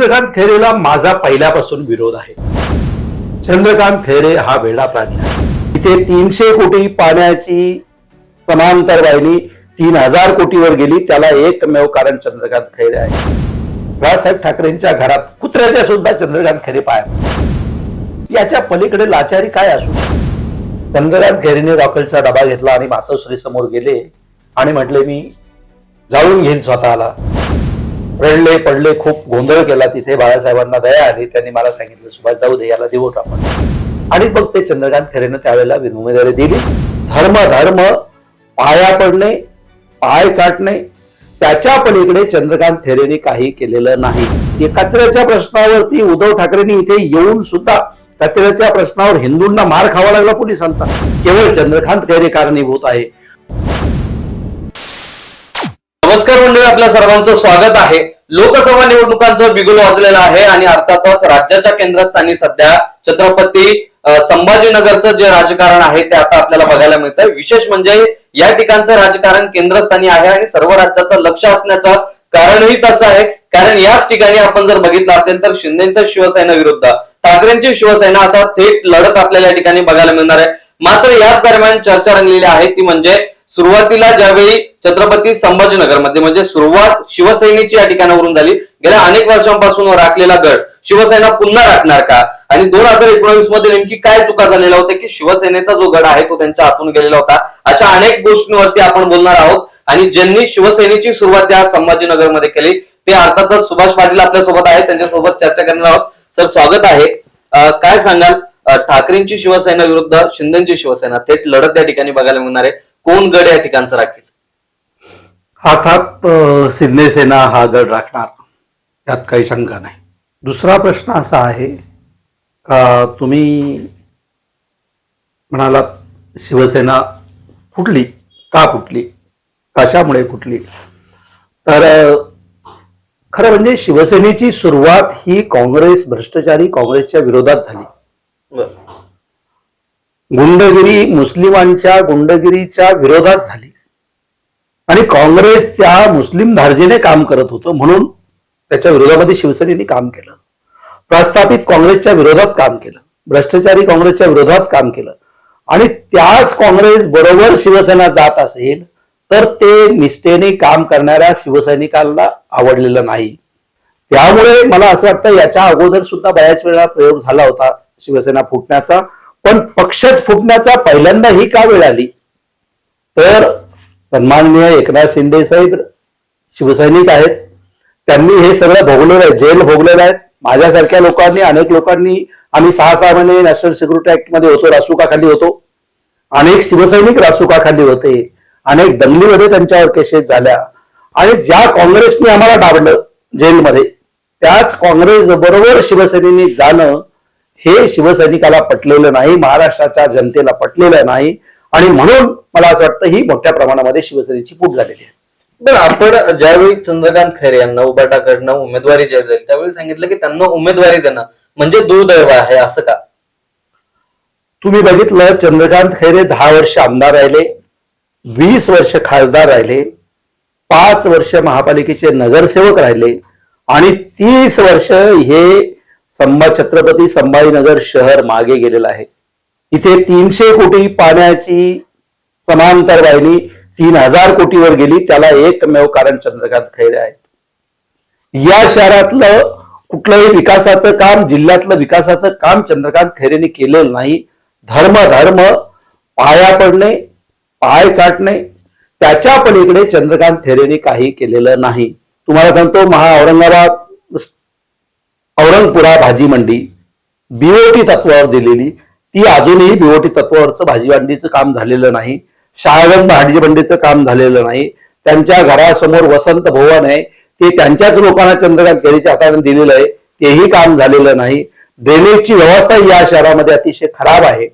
चंद्रकांत खैरेला माझा पहिल्यापासून विरोध आहे. चंद्रकांत खैरे हा वेळा प्राणी आहे. इथे तीनशे कोटी पाण्याची समांतर वाहिनी तीन हजार कोटीवर गेली त्याला एकमेव कारण चंद्रकांत खैरे आहे. राजसाहेब ठाकरेंच्या घरात कुत्र्याच्या सुद्धा चंद्रकांत खैरे पाय याच्या पलीकडे लाचारी काय असू चंद्रकांत खैरेने रॉकेलचा डबा घेतला आणि मातोश्री समोर गेले आणि म्हटले मी जाळून घेईन स्वतःला. रडले पडले खूप गोंधळ केला तिथे बाळासाहेबांना दया आली. त्यांनी मला सांगितलं सुभाष जाऊ दे याला देऊ आपण. आणि मग ते चंद्रकांत खरेनं त्यावेळेला उमेदवारी दिली. धर्म धर्म पाया पडणे पाय चाटणे. त्याच्या पलीकडे चंद्रकांत थेरेने काही केलेलं नाही. कचऱ्याच्या प्रश्नावरती उद्धव ठाकरेंनी इथे येऊन सुद्धा कचऱ्याच्या प्रश्नावर हिंदूंना मार खावा लागला पोलिसांचा. केवळ चंद्रकांत खैरे कारणीभूत आहे. नमस्कार मंडळी आपल्या सर्वांचं स्वागत आहे. लोकसभा निवडणुकांचं बिगुल वाजलेलं आहे आणि अर्थातच राज्याच्या केंद्रस्थानी सध्या छत्रपती संभाजीनगरचं जे राजकारण आहे ते आता आपल्याला बघायला मिळतंय. विशेष म्हणजे या ठिकाणचं राजकारण केंद्रस्थानी आहे आणि सर्व राज्याचं लक्ष असण्याचं कारणही तसं आहे. कारण याच ठिकाणी आपण जर बघितलं असेल तर शिंदेच्या शिवसेना विरुद्ध ठाकरेंची शिवसेना असा थेट लढत आपल्याला या ठिकाणी बघायला मिळणार आहे. मात्र याच दरम्यान चर्चा रंगलेली आहे ती म्हणजे सुरुवातीला ज्यावेळी छत्रपती संभाजीनगरमध्ये म्हणजे सुरुवात शिवसेनेची या ठिकाणावरून झाली. गेल्या अनेक वर्षांपासून राखलेला गड शिवसेना पुन्हा राखणार का? आणि दोन हजार एकोणवीसमध्ये नेमकी काय चुका झालेल्या होत्या की शिवसेनेचा जो गड आहे तो त्यांच्या हातून गेलेला होता? अशा अनेक गोष्टींवरती आपण बोलणार आहोत. आणि ज्यांनी शिवसेनेची सुरुवात या संभाजीनगरमध्ये केली ते अर्थातच सुभाष पाटील आपल्यासोबत आहेत. त्यांच्यासोबत चर्चा करणार आहोत. सर स्वागत आहे. काय सांगाल? ठाकरेंची शिवसेना विरुद्ध शिंदेची शिवसेना थेट लढत या ठिकाणी बघायला मिळणार आहे. कोण गड या ठिकाणचं राखील? शिंदे सेना हा गड राखणार. यात काही शंका नाही. दुसरा प्रश्न असा आहे का तुम्ही म्हणालात शिवसेना फुटली का फुटली? कशामुळे फुटली? तर खरं म्हणजे शिवसेनेची सुरुवात ही काँग्रेस भ्रष्टाचारी काँग्रेसच्या विरोधात झाली. गुंडगिरी मुस्लिमांच्या गुंडगिरीच्या विरोधात झाली. आणि काँग्रेस त्या मुस्लिम धार्जेने काम करत होतं म्हणून त्याच्या विरोधामध्ये शिवसेनेने काम केलं. प्रस्थापित काँग्रेसच्या विरोधात काम केलं. भ्रष्टाचारी काँग्रेसच्या विरोधात काम केलं. आणि त्याच काँग्रेस बरोबर शिवसेना जात असेल तर ते निष्ठेने काम करणाऱ्या शिवसैनिकांना आवडलेलं नाही. त्यामुळे मला असं वाटतं याच्या अगोदर सुद्धा बऱ्याच वेळा प्रयोग झाला होता शिवसेना फुटण्याचा. पण पक्षच फुटण्याचा पहिल्यांदा ही का वेळ आली? तर सन्माननीय एकनाथ शिंदे साहेब शिवसैनिक आहेत. त्यांनी हे सगळं भोगलेलं आहे जेल भोगलेलं आहे. माझ्यासारख्या लोकांनी अनेक लोकांनी आम्ही सहा सहा महिने नॅशनल सिक्युरिटी ऍक्टमध्ये होतो रासुकाखाली होतो. अनेक शिवसैनिक रासुकाखाली होते. अनेक दंगलीमध्ये त्यांच्यावर केसेस झाल्या. आणि ज्या काँग्रेसने आम्हाला डावलं जेलमध्ये त्याच काँग्रेस बरोबर शिवसेनेने जाणं हे शिवसैनिकाला पटलेलं नाही महाराष्ट्राच्या जनतेला पटलेलं नाही. आणि म्हणून मला असं वाटतं ही मोठ्या प्रमाणामध्ये शिवसेनेची फूट झालेली आहे. बरं आपण ज्यावेळी चंद्रकांत खैरे यांना उबाटाकडनं उमेदवारी जाहीर झाली त्यावेळी सांगितलं की त्यांना उमेदवारी देणं म्हणजे दुर्दैव आहे असं का? तुम्ही बघितलं चंद्रकांत खैरे दहा वर्ष आमदार राहिले वीस वर्ष खासदार राहिले पाच वर्ष महापालिकेचे नगरसेवक राहिले आणि तीस वर्ष हे संभा छत्रपती संभाजीनगर शहर मागे गेलेलं आहे. इथे तीनशे कोटी पाण्याची समांतर वाहिनी तीन हजार कोटीवर गेली. त्याला एकमेव कारण चंद्रकांत खैरे आहेत. या शहरातलं कुठलंही विकासाचं काम जिल्ह्यातलं विकासाचं काम चंद्रकांत खैरेने केलेलं नाही. धर्म धर्म पाया पडणे पाय चाटणे त्याच्या पलीकडे चंद्रकांत खैरेने काही केलेलं नाही. तुम्हाला सांगतो महा औरंगाबाद औरंगपुरा भाजी मंडी बीओटी तत्वावर दिलेली ती अजूनही बिओटी तत्वावरचं भाजीभांडीचं काम झालेलं नाही शहागंज भाजीबंडीचं काम झालेलं नाही त्यांच्या घरासमोर वसंत भवन आहे ते त्यांच्याच लोकांना चंद्रकांत खैरेच्या हाताने दिलेलं आहे तेही काम झालेलं नाही. ड्रेनेजची व्यवस्था या शहरामध्ये अतिशय खराब आहे.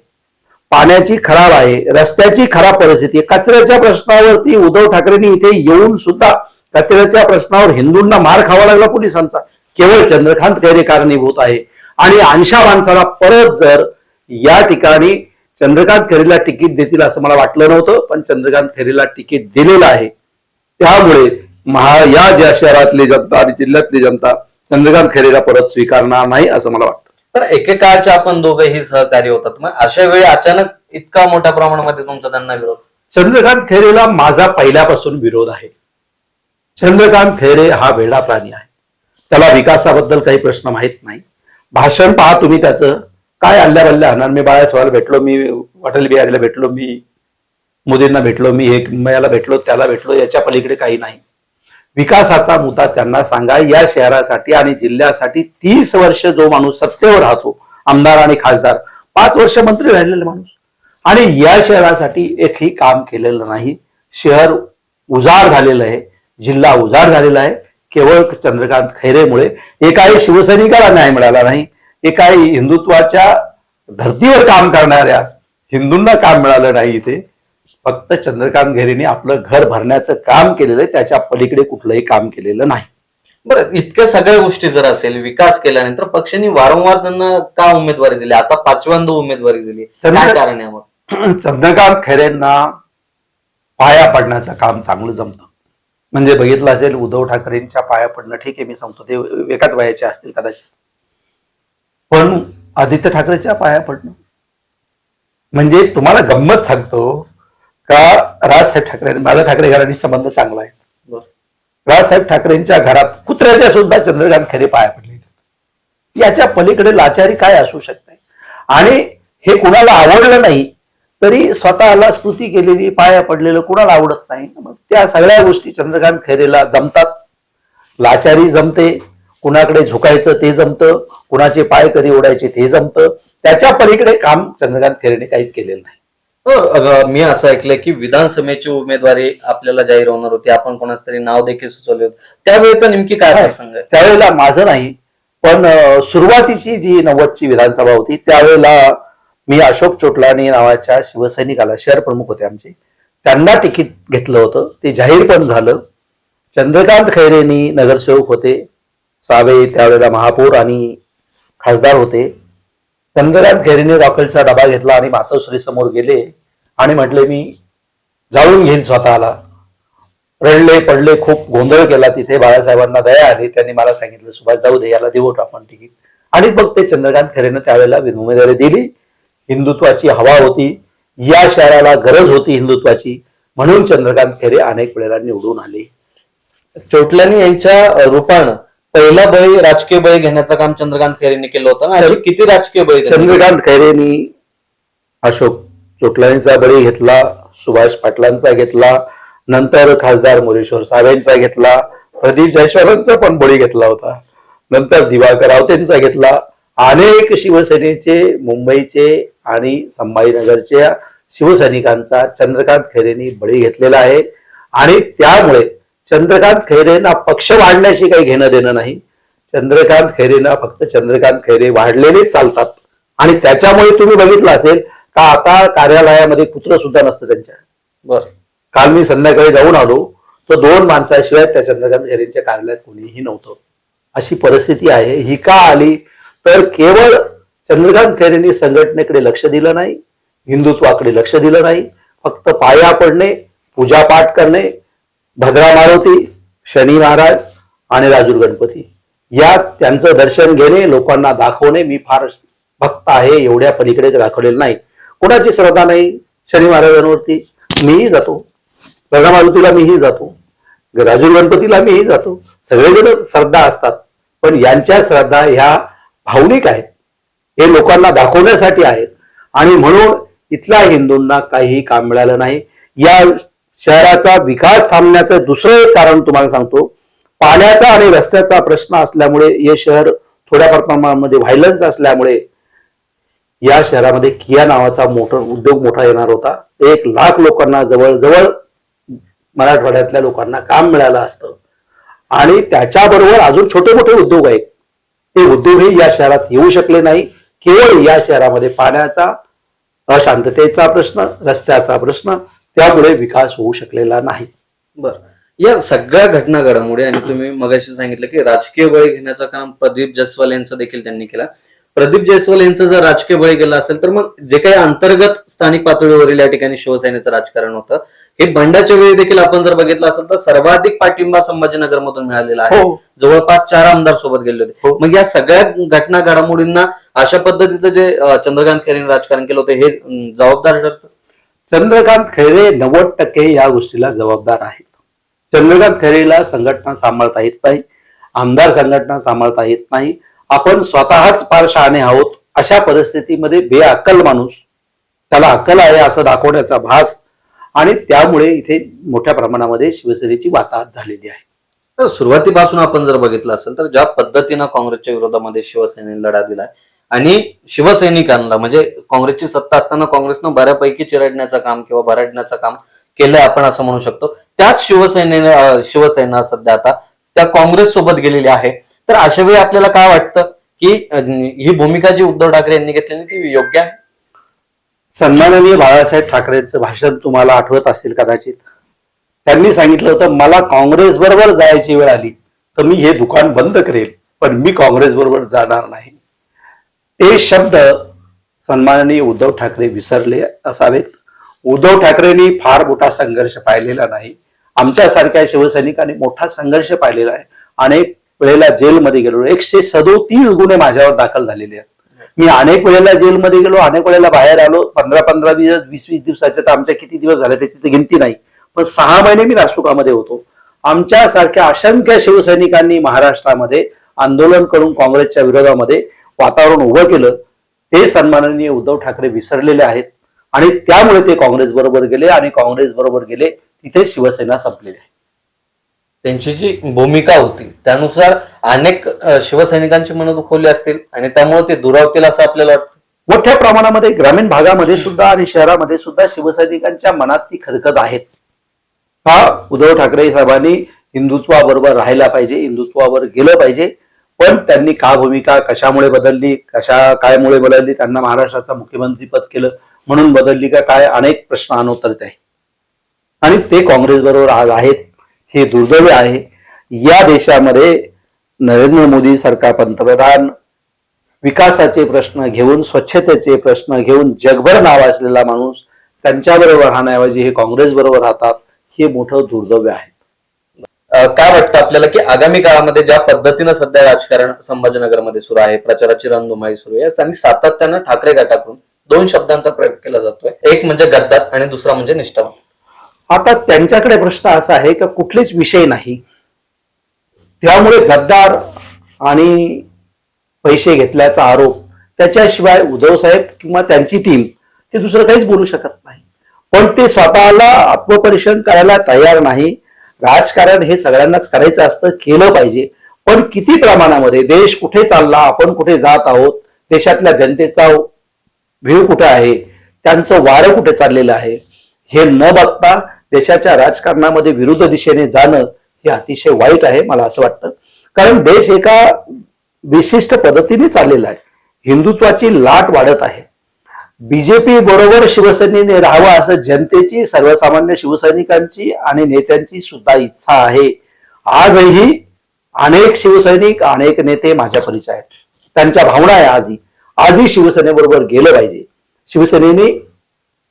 पाण्याची खराब आहे रस्त्याची खराब परिस्थिती आहे. कचऱ्याच्या प्रश्नावरती उद्धव ठाकरेंनी इथे येऊन सुद्धा कचऱ्याच्या प्रश्नावर हिंदूंना मार खावा लागला पोलिसांचा. केवळ चंद्रकांत खैरे कारणीभूत आहे. आणि अंशा माणसाला परत जर या ठिकाणी चंद्रकांत खैरेला तिकीट देतील असं मला वाटलं नव्हतं पण चंद्रकांत खैरेला तिकीट दिलेलं आहे. त्यामुळे महा या ज्या शहरातली जनता आणि जिल्ह्यातली जनता चंद्रकांत खैरेला परत स्वीकारणार नाही असं मला वाटतं. पण एकेकाळचे आपण दोघंही सहकारी होतात. मग अशा वेळी अचानक इतका मोठ्या प्रमाणामध्ये तुमचा त्यांना विरोध? चंद्रकांत खैरेला माझा पहिल्यापासून विरोध आहे. चंद्रकांत खैरे हा वेडा प्राणी आहे. त्याला विकासाबद्दल काही प्रश्न माहीत नाही. भाषण पहा तुम्ही त्याचं. काय अल्ल्या बल्ल्या होणार? मी बाळासाहेबाला भेटलो मी अटल बिहारीला भेटलो मी मोदींना भेटलो मी एक मयाला भेटलो त्याला भेटलो याच्या पलीकडे काही नाही. विकासाचा मुद्दा त्यांना सांगा या शहरासाठी आणि जिल्ह्यासाठी तीस वर्ष जो माणूस सत्तेवर राहतो आमदार आणि खासदार पाच वर्ष मंत्री राहिलेला माणूस. आणि या शहरासाठी एकही काम केलेलं नाही. शहर उजाड झालेलं आहे जिल्हा उजाड झालेला आहे. केवळ चंद्रकांत खैरेमुळे एकाही शिवसैनिकाला न्याय मिळाला नाही. एकाही हिंदुत्वाच्या धर्तीवर काम करणाऱ्या हिंदूंना काम मिळालं नाही इथे. फक्त चंद्रकांत खैरेने आपलं घर भरण्याचं काम केलेलं आहे. त्याच्या पलीकडे कुठलंही काम केलेलं नाही. बरं इतक्या सगळ्या गोष्टी जर असेल विकास केल्यानंतर पक्षांनी वारंवार त्यांना का उमेदवारी दिली? आता पाचव्यांदा उमेदवारी दिली. काय कारण आहे मग? चंद्रकांत खैरेंना पाया पडण्याचं काम चांगलं जमतं. म्हणजे बघितलं असेल उद्धव ठाकरेंच्या पाया पडणं ठीक आहे मी सांगतो ते एकाच वयाचे असतील कदाचित. पण आदित्य ठाकरेच्या पाया पडणं. म्हणजे तुम्हाला गंमत सांगतो का राजसाहेब ठाकरे माझा ठाकरे घराणी संबंध चांगला आहे. राजसाहेब ठाकरेंच्या घरात कुत्र्याच्या सुद्धा चंद्रकांत खरे पाया पडले याच्या पलीकडे लाचारी काय असू शकते? आणि हे कुणाला आवडलं नाही तरी स्वतःला स्तुती केलेली पाया पडलेलं कुणाला आवडत नाही? मग त्या सगळ्या गोष्टी चंद्रकांत खैरेला जमतात. लाचारी जमते. कुणाकडे झुकायचं ते जमतं कुणाचे पाय कधी ओढायचे ते जमतं. त्याच्या पलीकडे काम चंद्रकांत खैरेने काहीच केलेलं नाही. हो, मी असं ऐकलंय की विधानसभेची उमेदवारी आपल्याला जाहीर होणार होती. आपण कोणाच तरी नाव देखील सुचवले होते. त्यावेळेचा नेमकी काय प्रसंग त्यावेळेला माझं नाही पण सुरुवातीची जी नव्वदची विधानसभा होती त्यावेळेला मी अशोक चोटलानी नावाच्या शिवसैनिकाला शहर प्रमुख होते आमचे. त्यांना तिकीट घेतलं होतं. ते जाहीर पण झालं. चंद्रकांत खैरेनी नगरसेवक होते. सावे त्यावेळेला महापौर आणि खासदार होते. चंद्रकांत खैरेने रॉकेलचा डबा घेतला आणि मातोश्री समोर गेले आणि म्हटले मी जाळून घेईन स्वतःला. रडले पडले खूप गोंधळ केला तिथे. बाळासाहेबांना दया आली. त्यांनी मला सांगितलं सुभाष जाऊ दे याला देऊ आपण तिकीट. आणि मग ते चंद्रकांत खरेनं त्यावेळेला उमेदवारी दिली. हिंदुत्वाची हवा होती. या शहराला गरज होती हिंदुत्वाची. म्हणून चंद्रकांत खेरे अनेक वेळेला निवडून आले. चोटल्यानी यांच्या रूपानं पहिला बळी राजकीय बळी घेण्याचं काम चंद्रकांत खैरेंनी केलं होतं ना. अशी किती राजकीय बळी? चंद्रकांत खैरेंनी अशोक चोटलांचा बळी घेतला सुभाष पाटलांचा घेतला नंतर खासदार मोरेश्वर साहेबांचा घेतला प्रदीप जयस्वालांचा पण बळी घेतला होता. नंतर दिवाकर रावतेंचा घेतला. अनेक शिवसेनेचे मुंबईचे आणि संभाजीनगरच्या शिवसैनिकांचा चंद्रकांत खैरेंनी बळी घेतलेला आहे. आणि त्यामुळे चंद्रकांत खैरेंना पक्ष वाढण्याशी काही घेणं देणं नाही. चंद्रकांत खैरेंना फक्त चंद्रकांत खैरे वाढलेलेच चालतात. आणि त्याच्यामुळे तुम्ही बघितलं असेल का आता कार्यालयामध्ये कुत्र सुद्धा नसतं त्यांच्या. बरं. काल मी संध्याकाळी जाऊन आलो तर दोन माणसाशिवाय त्या चंद्रकांत खैरेंच्या कार्यालयात कोणीही नव्हतं. अशी परिस्थिती आहे. ही का आली? तर केवळ चंद्रकांत खैरेंनी संघटनेकडे लक्ष दिलं नाही हिंदुत्वाकडे लक्ष दिलं नाही. फक्त पाया पडणे पूजापाठ करणे भद्रा मारुती शनी महाराज आणि राजूर गणपती. या त्यांचं दर्शन घेणे लोकांना दाखवणे मी फार भक्त आहे एवढ्या पलीकडे दाखवलेलं नाही. कोणाची श्रद्धा नाही शनी महाराजांवरती? मीही जातो. भद्रा मारुतीला मीही जातो. राजूर गणपतीला मीही जातो. सगळेजण श्रद्धा असतात. पण यांच्या श्रद्धा ह्या भावनिक आहेत. हे लोकांना दाखवण्यासाठी आहेत. आणि म्हणून इथल्या हिंदूंना काहीही काम मिळालं नाही. या शहराचा विकास थांबण्याचं दुसरं एक कारण तुम्हाला सांगतो. पाण्याचा आणि रस्त्याचा प्रश्न असल्यामुळे हे शहर थोड्या प्रमाणामध्ये व्हायलन्स असल्यामुळे या शहरामध्ये किया नावाचा मोटर उद्योग मोठा येणार होता. एक लाख लोकांना जवळजवळ मराठवाड्यातल्या लोकांना काम मिळालं असतं. आणि त्याच्याबरोबर अजून छोटे मोठे उद्योग आहेत. ते उद्योगही या शहरात येऊ शकले नाही. केवळ या शहरामध्ये पाण्याचा अशांततेचा प्रश्न रस्त्याचा प्रश्न त्यामुळे विकास होऊ शकलेला नाही. बर. या सगळ्या घटना घडामोडी आणि तुम्ही मगाशी सांगितलं की राजकीय बळी घेण्याचं काम प्रदीप जयस्वाल यांचं देखील त्यांनी केलं. प्रदीप जयस्वाल यांचं जर राजकीय बळी गेलं असेल तर मग जे काही अंतर्गत स्थानिक पातळीवरील या ठिकाणी शिवसेनेचं राजकारण होतं हे बंडाच्या वेळी देखील आपण जर बघितलं असेल तर सर्वाधिक पाठिंबा संभाजीनगर मधून मिळालेला आहे. हो. जवळपास चार आमदार सोबत गेले होते. हो. मग या सगळ्या घटना घडामोडींना अशा पद्धतीचं जे चंद्रकांत खैरेने राजकारण केलं होतं हे जबाबदार ठरतं? चंद्रकांत खैरे नव्वद टक्के या गोष्टीला जबाबदार आहेत. चंद्रकांत खैरेला संघटना सांभाळता येत नाही आमदार संघटना सांभाळता येत नाही. आपण स्वतःच फार शहाणे आहोत अशा परिस्थितीमध्ये बेअक्कल माणूस त्याला अक्कल आहे असं दाखवण्याचा भास आणि त्यामुळे इथे मोठ्या प्रमाणामध्ये शिवसेनेची वाताहत झालेली आहे. तर सुरुवातीपासून आपण जर बघितलं असेल तर ज्या पद्धतीनं काँग्रेसच्या विरोधामध्ये शिवसेनेने लढा दिलाय आणि शिवसैनिकांना म्हणजे काँग्रेसची सत्ता असताना काँग्रेसनं बऱ्यापैकी चिरडण्याचं काम किंवा भरडण्याचं काम केलंय आपण असं म्हणू शकतो. त्याच शिवसेनेने शिवसेना सध्या आता त्या काँग्रेस सोबत गेलेली आहे. तर अशा वेळी आपल्याला काय वाटतं की ही भूमिका जी उद्धव ठाकरे यांनी घेतलेली ती योग्य आहे? सन्माननीय बाळासाहेब ठाकरेंचं भाषण तुम्हाला आठवत असेल कदाचित. त्यांनी सांगितलं होतं मला काँग्रेस बरोबर जायची वेळ आली तर मी हे दुकान बंद करेल पण मी काँग्रेस बरोबर जाणार नाही. ते शब्द सन्माननीय उद्धव ठाकरे विसरले असावेत. उद्धव ठाकरेंनी फार मोठा संघर्ष पाहिलेला नाही. आमच्यासारख्या शिवसैनिकांनी मोठा संघर्ष पाहिलेला आहे. अनेक वेळेला जेलमध्ये गेलो. एकशे सदोतीस गुन्हे माझ्यावर दाखल झालेले आहेत. मी अनेक वेळेला जेलमध्ये गेलो अनेक वेळेला बाहेर आलो. पंधरा पंधरा दिवस वीस वीस दिवसाचे तर आमच्या किती दिवस झाले त्याची तर गिनती नाही. पण सहा महिने मी राष्ट्रकामध्ये होतो. आमच्यासारख्या असंख्य शिवसैनिकांनी महाराष्ट्रामध्ये आंदोलन करून काँग्रेसच्या विरोधामध्ये वातावरण उभं केलं ते सन्माननीय उद्धव ठाकरे विसरलेले आहेत. आणि त्यामुळे ते काँग्रेस बरोबर गेले आणि काँग्रेस बरोबर गेले तिथे शिवसेना संपलेली आहे. त्यांची जी भूमिका होती त्यानुसार अनेक शिवसैनिकांची मनं दुखवली असतील आणि त्यामुळे ते दुरावतील असं आपल्याला वाटतं. मोठ्या प्रमाणामध्ये ग्रामीण भागामध्ये सुद्धा आणि शहरामध्ये सुद्धा शिवसैनिकांच्या मनात ती खदखद आहेत. हा उद्धव ठाकरे साहेबांनी हिंदुत्वाबरोबर राहायला पाहिजे हिंदुत्वावर गेलं पाहिजे पण त्यांनी का भूमिका कशामुळे बदलली कशा कायमुळे बदलली त्यांना महाराष्ट्राचं मुख्यमंत्री पद केलं म्हणून बदलली का काय अनेक प्रश्न अनुत्तरित आहे आणि ते काँग्रेस बरोबर आज आहेत हे दुर्दैव आहे. या देशामध्ये नरेंद्र मोदी सरकार पंतप्रधान विकासाचे प्रश्न घेऊन स्वच्छतेचे प्रश्न घेऊन जगभर नाव असलेला माणूस त्यांच्याबरोबर राहण्याऐवजी हे काँग्रेस बरोबर राहतात हे मोठं दुर्दैव आहे. काय वाटतं आपल्याला की आगामी काळामध्ये ज्या पद्धतीनं सध्या राजकारण संभाजीनगरमध्ये सुरू आहे प्रचाराची रणधुमाई सुरू आहे आणि सातत्यानं ठाकरे गटाकडून दोन शब्दांचा प्रयोग केला जातोय. एक म्हणजे गद्दार आणि दुसरा म्हणजे निष्ठावान. आता त्यांच्याकडे प्रश्न असा आहे की कुठलेच विषय नाही. त्यामुळे गद्दार आणि पैसे घेतल्याचा आरोप त्याच्याशिवाय उद्धव साहेब किंवा त्यांची टीम ते दुसरं काहीच बोलू शकत नाही. पण ते स्वतःला आत्मपरीक्षण करायला तयार नाही. राजकारण हे सगळ्यांनाच करायचं असतं केलं पाहिजे. पण किती प्रमाणामध्ये देश कुठे चालला आपण कुठे जात आहोत देशातल्या जनतेचा व्ह्यू कुठे आहे त्यांचं वारं कुठे चाललेलं आहे हे न बघता देशाच्या राजकारणामध्ये विरुद्ध दिशेने जाणं हे अतिशय वाईट आहे मला असं वाटतं. कारण देश एका विशिष्ट पद्धतीने चाललेला आहे. हिंदुत्वाची लाट वाढत आहे. बीजेपी बरोबर शिवसेनेने राहावं असं जनतेची सर्वसामान्य शिवसैनिकांची आणि नेत्यांची सुद्धा इच्छा आहे. आजही अनेक शिवसैनिक अनेक नेते माझ्या परिचय आहेत. त्यांच्या भावना आहे आजही. आजही शिवसेनेबरोबर गेलं पाहिजे. शिवसेनेने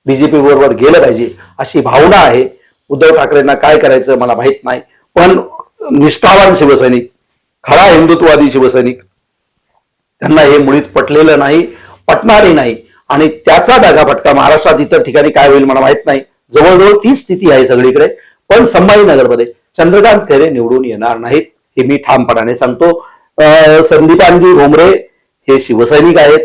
बीजेपी बरोबर गेलं पाहिजे अशी भावना आहे. उद्धव ठाकरेंना काय करायचं मला माहीत नाही. पण निष्ठावान शिवसैनिक खरा हिंदुत्ववादी शिवसैनिक त्यांना हे मुळीच पटलेलं नाही पटणारही नाही. आणि त्याचा फटका महाराष्ट्रात इतर ठिकाणी काय होईल मला माहीत नाही. जवळजवळ तीच स्थिती आहे सगळीकडे. पण संभाजीनगरमध्ये चंद्रकांत खैरे निवडून येणार नाहीत हे मी ठामपणाने सांगतो. अं, संदीपानजी भोमरे हे शिवसैनिक आहेत.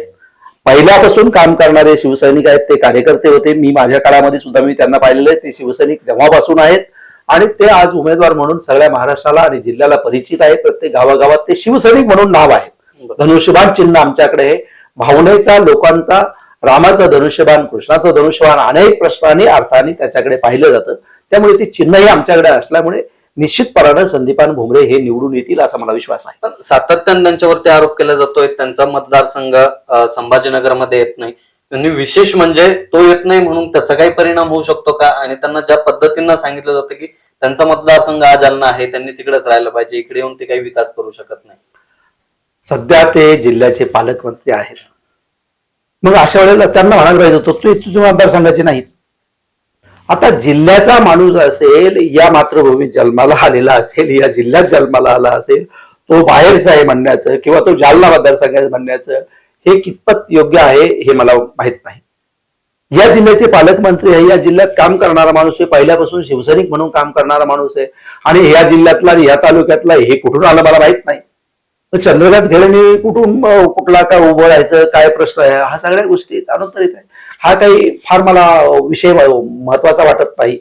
पहिल्यापासून काम करणारे शिवसैनिक आहेत ते कार्यकर्ते होते. मी माझ्या काळामध्ये सुद्धा मी त्यांना पाहिलेले ते शिवसैनिक तेव्हापासून आहेत. आणि ते आज उमेदवार म्हणून सगळ्या महाराष्ट्राला आणि जिल्ह्याला परिचित आहे प्रत्येक गावागावात ते शिवसैनिक म्हणून नाव आहे. धनुष्यबाण चिन्ह आमच्याकडे भावनेचा लोकांचा रामाचं धनुष्यबाण कृष्णाचं धनुष्यबाण अनेक प्रश्नांनी अर्थाने त्याच्याकडे पाहिलं जातं. त्यामुळे ते चिन्ह हे आमच्याकडे असल्यामुळे निश्चितपणानं संदीपान भुमरे हे निवडून येतील असा मला विश्वास आहे. पण सातत्यानं त्यांच्यावरती आरोप केला जातोय त्यांचा मतदारसंघ संभाजीनगरमध्ये येत नाही. आणि विशेष म्हणजे तो येत नाही म्हणून त्याचा काही परिणाम होऊ शकतो का? आणि त्यांना ज्या पद्धतीनं सांगितलं जातं की त्यांचा मतदारसंघ हा जालना आहे त्यांनी तिकडेच राहिलं पाहिजे इकडे येऊन ते काही विकास करू शकत नाही. सध्या ते जिल्ह्याचे पालकमंत्री आहेत. मग अशा वेळेला त्यांना म्हणायला पाहिजे होतं तू तुझ्या मतदारसंघाचे नाहीत. आता जिल्ह्याचा माणूस असेल या मातृभूमीत जन्माला आलेला असेल या जिल्ह्यात जन्माला आला असेल तो बाहेरचा आहे म्हणण्याचं किंवा तो जालना मतदारसंघात म्हणण्याचं हे कितपत योग्य आहे हे मला माहीत नाही. या जिल्ह्याचे पालकमंत्री आहे या जिल्ह्यात काम करणारा माणूस आहे पहिल्यापासून शिवसैनिक म्हणून काम करणारा माणूस आहे. आणि ह्या जिल्ह्यातला आणि ह्या तालुक्यातला हे कुठून आलं मला माहीत नाही. चंद्रकांत खेळणी कुठून कुठला काय उभं राहायचं काय प्रश्न आहे हा सगळ्या गोष्टी अनुत्तरित आहे हा काही फार मला विषय महत्त्वाचा वाटत नाही.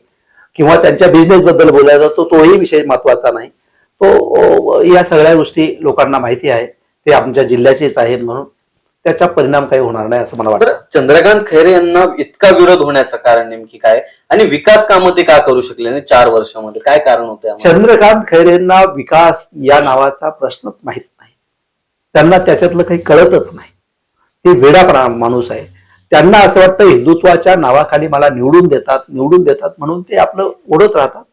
किंवा त्यांच्या बिझनेस बद्दल बोलायचा तो तोही विषय महत्त्वाचा नाही. तो या सगळ्या गोष्टी लोकांना माहिती आहे. ते आमच्या जिल्ह्याचेच आहेत म्हणून त्याचा परिणाम काही होणार नाही असं मला वाटतं. चंद्रकांत खैरे यांना इतका विरोध होण्याचं कारण नेमकी काय? आणि विकास कामं ते का करू शकले नाही चार वर्षामध्ये? काय कारण होते? चंद्रकांत खैरेंना विकास या नावाचा प्रश्नच माहीत त्यांना त्याच्यातलं काही कळतच नाही. ते वेडा प्रा- माणूस आहे. त्यांना असं वाटतं हिंदुत्वाच्या नावाखाली मला निवडून देतात निवडून देतात म्हणून ते आपलं ओढत राहतात.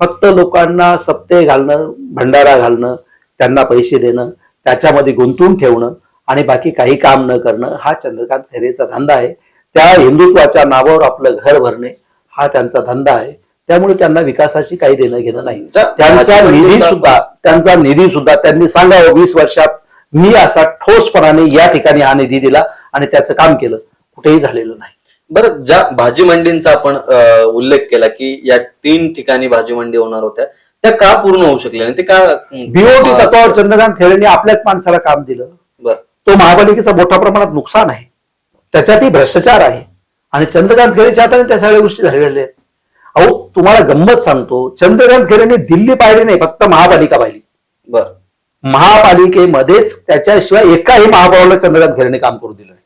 फक्त लोकांना सप्ते घालणं भंडारा घालणं त्यांना पैसे देणं त्याच्यामध्ये गुंतवून ठेवणं आणि बाकी काही काम न करणं हा चंद्रकांत खैरेचा धंदा आहे. त्या हिंदुत्वाच्या नावावर आपलं घर भरणे हा त्यांचा धंदा आहे. त्यामुळे त्यांना विकासाशी काही देणं घेणं नाही त्यांचा निधी सुद्धा त्यांचा निधी सुद्धा त्यांनी सांगावं. वीस वर्षात मी असा ठोसपणाने या ठिकाणी हा निधी दिला आणि त्याचं काम केलं. कुठेही झालेलं नाही. बरं ज्या भाजी मंडींचा आपण उल्लेख केला की या तीन ठिकाणी भाजी मंडी होणार होत्या त्या का पूर्ण होऊ शकल्या नाही? ते का बीओटी तत्वावर चंद्रकांत खैरेंनी आपल्याच माणसाला काम दिलं. बरं. तो महापालिकेचा मोठ्या प्रमाणात नुकसान आहे. त्याच्यातही भ्रष्टाचार आहे. आणि चंद्रकांत खैरेच्या हाताने त्या सगळ्या गोष्टी झालेल्या आहेत. अहो तुम्हाला गंमत सांगतो चंद्रकांत खैरेने दिल्ली पाहिली नाही फक्त महापालिका पाहिली. बरं. महापालिकेमध्येच त्याच्याशिवाय एकाही महापौराला चंद्रकांत खैरेने काम करू दिलं नाही.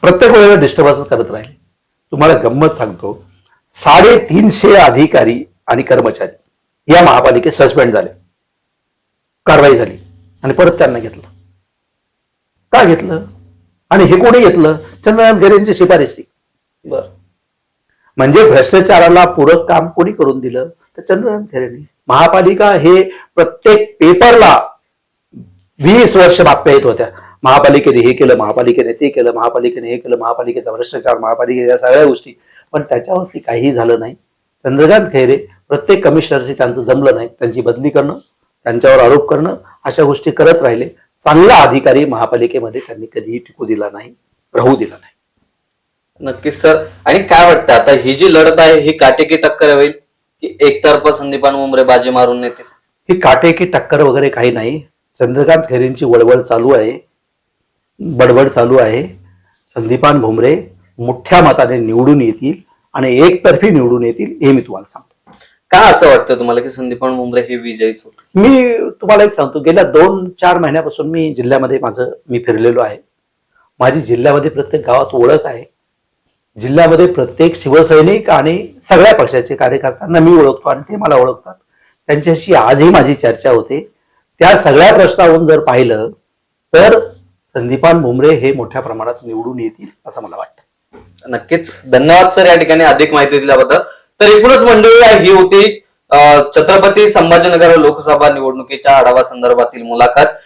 प्रत्येक वेळेला डिस्टर्बन्स करत राहिले. तुम्हाला गंमत सांगतो साडेतीनशे अधिकारी आणि कर्मचारी या महापालिकेत सस्पेंड झाले. कारवाई झाली आणि परत त्यांना घेतलं. का घेतलं? आणि हे कोणी घेतलं? चंद्रकांत खेरेंची शिफारशी. बर. म्हणजे भ्रष्टाचाराला पूरक काम कोणी करून दिलं? तर चंद्रकांत खैरेंनी. महापालिका हे प्रत्येक पेपरला वीस वर्ष बातम्या येत होत्या. महापालिकेने हे केलं महापालिकेने ते केलं महापालिकेने हे केलं महापालिकेचा भ्रष्टाचार महापालिकेच्या सगळ्या गोष्टी. पण त्याच्यावरती काहीही झालं नाही. चंद्रकांत खैरे प्रत्येक कमिशनरशी त्यांचं जमलं नाही. त्यांची बदली करणं त्यांच्यावर आरोप करणं अशा गोष्टी करत राहिले. चांगला अधिकारी महापालिकेमध्ये त्यांनी कधीही टिकू दिला नाही राहू दिला नाही. नक्कीच सर. आणि काय वाटतं? आता ही जी लढत आहे ही काटेकी टक्कर होईल? की एकतर्फा संदीपान मुंबरे बाजी मारून नेते. ही काटेकी टक्कर वगैरे काही नाही. चंद्रकांत खैरेंची वळवळ चालू आहे. बडबड चालू आहे. संदीपान भुमरे मोठ्या मताने निवडून येतील आणि एकतर्फी निवडून येतील हे मी तुम्हाला सांगतो. का असं वाटतं तुम्हाला की संदीपान मुंबरे हे विजयीच होते मी तुम्हाला एक सांगतो. गेल्या दोन चार महिन्यापासून मी जिल्ह्यामध्ये माझं मी फिरलेलो आहे. माझी जिल्ह्यामध्ये प्रत्येक गावात ओळख आहे. जिल्ह्यामध्ये प्रत्येक शिवसैनिक आणि सगळ्या पक्षाचे कार्यकर्त्यांना मी ओळखतो आणि ते मला ओळखतात. त्यांच्याशी आजही माझी चर्चा होते. त्या सगळ्या प्रश्नावरून जर पाहिलं तर संदीपान भुमरे हे मोठ्या प्रमाणात निवडून येतील असं मला वाटतं. नक्कीच. धन्यवाद सर या ठिकाणी अधिक माहिती दिल्याबद्दल. तर एकूणच मंडळी ही होती छत्रपती संभाजीनगर लोकसभा निवडणुकीच्या आढावा संदर्भातील मुलाखत.